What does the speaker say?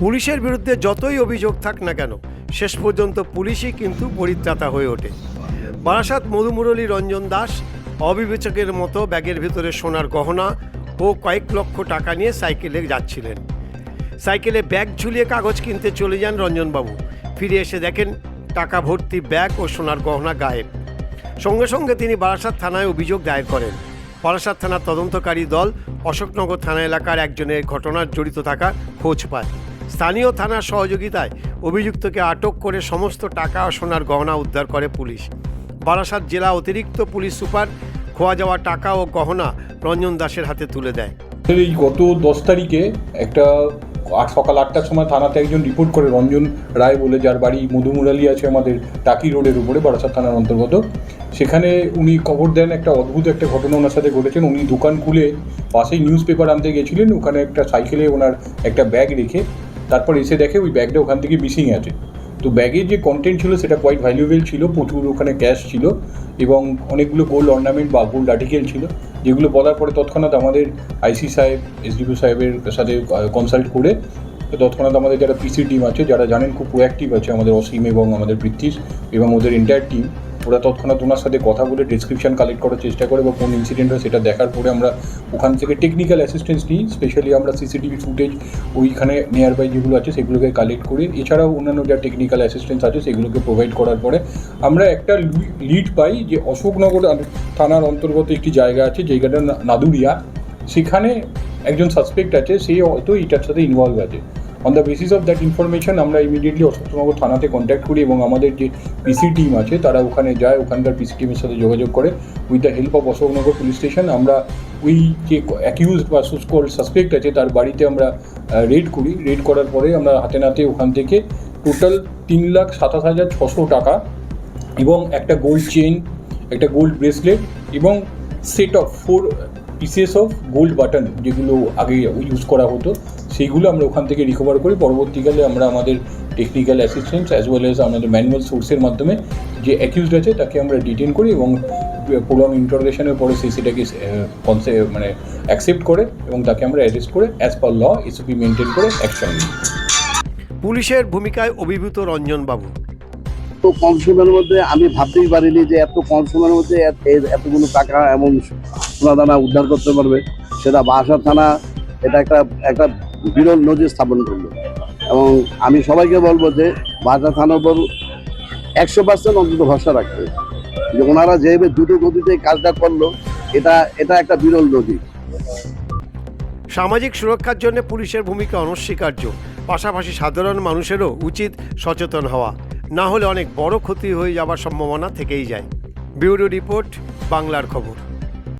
পুলিশের বিরুদ্ধে যতই অভিযোগ থাক না কেন, শেষ পর্যন্ত পুলিশই কিন্তু পরিত্রাতা হয়ে ওঠে। বারাসাত মধুমুরলী রঞ্জন দাস, অবিবেচকের মতো ব্যাগের ভিতরে সোনার গহনা ও কয়েক লক্ষ টাকা নিয়ে সাইকেলে যাচ্ছিলেন। সাইকেলে ব্যাগ ঝুলিয়ে কাগজ কিনতে চলে যান রঞ্জনবাবু। ফিরে এসে দেখেন টাকা ভর্তি ব্যাগ ও সোনার গহনা গায়েব। সঙ্গে সঙ্গে তিনি বারাসাত থানায় অভিযোগ দায়ের করেন। বারাসাত থানার তদন্তকারী দল অশোকনগর থানা এলাকার একজনের ঘটনার জড়িত থাকা খোঁজ পায়। স্থানীয় থানার সহযোগিতায় অভিযুক্তকে আটক করে সমস্ত টাকা সোনার গহনা উদ্ধার করে পুলিশ। বারাসাত জেলা অতিরিক্ত পুলিশ সুপার খোয়া যাওয়া টাকা ও গহনা রঞ্জন দাসের হাতে তুলে দেয়। এই গত দশ তারিখে একটা আট সকাল আটটার সময় থানাতে একজন রিপোর্ট করে রঞ্জন রায় বলে, যার বাড়ি মধুমুরালি আছে আমাদের টাকি রোডের উপরে, বারাসাত থানার অন্তর্গত। সেখানে উনি খবর দেন, একটা অদ্ভুত একটা ঘটনা ওনার সাথে ঘটেছেন। উনি দোকান খুলে পাশেই নিউজ পেপার আনতে গেছিলেন, ওখানে একটা সাইকেলে ওনার একটা ব্যাগ রেখে তারপর এসে দেখে ওই ব্যাগটা ওখান থেকে মিসিং আছে। তো ব্যাগের যে কন্টেন্ট ছিল সেটা কোয়াইট ভ্যালুয়েবল ছিল, প্রচুর ওখানে ক্যাশ ছিল এবং অনেকগুলো গোল্ড অর্নামেন্ট বা গোল্ড আর্টিকেল ছিল, যেগুলো বলার পরে তৎক্ষণাৎ আমাদের আইসি সাহেব এসডিপি সাহেবের সাথে কনসাল্ট করে তৎক্ষণাৎ আমাদের যারা পিসি টিম আছে, যারা জানেন খুব প্রোঅ্যাক্টিভ আছে আমাদের অসীম এবং আমাদের পৃথ্বীশ এবং ওদের এন্টায়ার টিম ওরা তৎক্ষণাৎ ওনার সাথে কথা বলে ডিসক্রিপশন কালেক্ট করার চেষ্টা করে বা কোন ইনসিডেন্ট হয় সেটা দেখার পরে আমরা ওখান থেকে টেকনিক্যাল অ্যাসিস্ট্যান্স নিই স্পেশালি আমরা সিসিটিভি ফুটেজ ওইখানে নিয়ার বাই যেগুলো আছে সেগুলোকে কালেক্ট করি, এছাড়াও অন্যান্য যা টেকনিক্যাল অ্যাসিস্ট্যান্স আছে সেগুলোকে প্রোভাইড করার পরে আমরা একটা লিড পাই যে অশোকনগর থানার অন্তর্গত একটি জায়গা আছে জায়গাটা না- নাদুরিয়া। সেখানে একজন সাসপেক্ট আছে, সে হয়তো এটার সাথে ইনভলভ আছে। On the basis of that information আমরা ইমিডিয়েটলি অশোকনগর থানাতে কন্ট্যাক্ট করি এবং আমাদের যে পিসি টিম আছে, তারা ওখানে যায়, ওখানকার পিসি টিমের সাথে যোগাযোগ করে। With the help of Ashoknagar police station আমরা ওই যে অ্যাকিউজ বা সুস্কল সাসপেক্ট আছে, তার বাড়িতে আমরা রেড করি। রেড করার পরে আমরা হাতে নাতে ওখান থেকে টোটাল তিন লাখ সাতাশ হাজার ছশো টাকা এবং একটা গোল্ড চেন একটা গোল্ড ব্রেসলেট এবং set of four pieces of gold button যেগুলো আগে ইউজ করা হতো সেইগুলো আমরা ওখান থেকে রিকভার করি পরবর্তীকালে আমরা আমাদের technical assistance as well as আমাদের ম্যানুয়াল সোর্সের মাধ্যমে যে অ্যাকিউজড আছে তাকে আমরা ডিটেন করি এবং প্রোগ্রাম ইন্টারোগেশনের পরে সে সেটাকে কনসে মানে অ্যাকসেপ্ট করে এবং তাকে আমরা অ্যারেস্ট করে as per law SOP maintain করে অ্যাকশন নিই। পুলিশের ভূমিকায় অভিভূত রঞ্জনবাবু। এত কম সময়ের মধ্যে আমি ভাবতেই পারিনি যে এত কম সময়ের মধ্যে এতগুলো টাকা এমন সোনা দানা উদ্ধার করতে পারবে, সেটা বাসা থানা, এটা একটা একটা বিরল নজির স্থাপন করল। এবং আমি সবাইকে বলব যে বাসা থানার উপর একশো পার্সেন্ট অন্তত ভরসা রাখতে যে ওনারা যেভাবে দ্রুত গতিতে কাজটা করল, এটা এটা একটা বিরল নজির। সামাজিক সুরক্ষার জন্য পুলিশের ভূমিকা অনস্বীকার্য। পাশাপাশি সাধারণ মানুষেরও উচিত সচেতন হওয়া। না হলে অনেক বড় ক্ষতি হয়ে যাবার সম্ভাবনা থেকেই যায়। ব্যুরো রিপোর্ট, বাংলার খবর।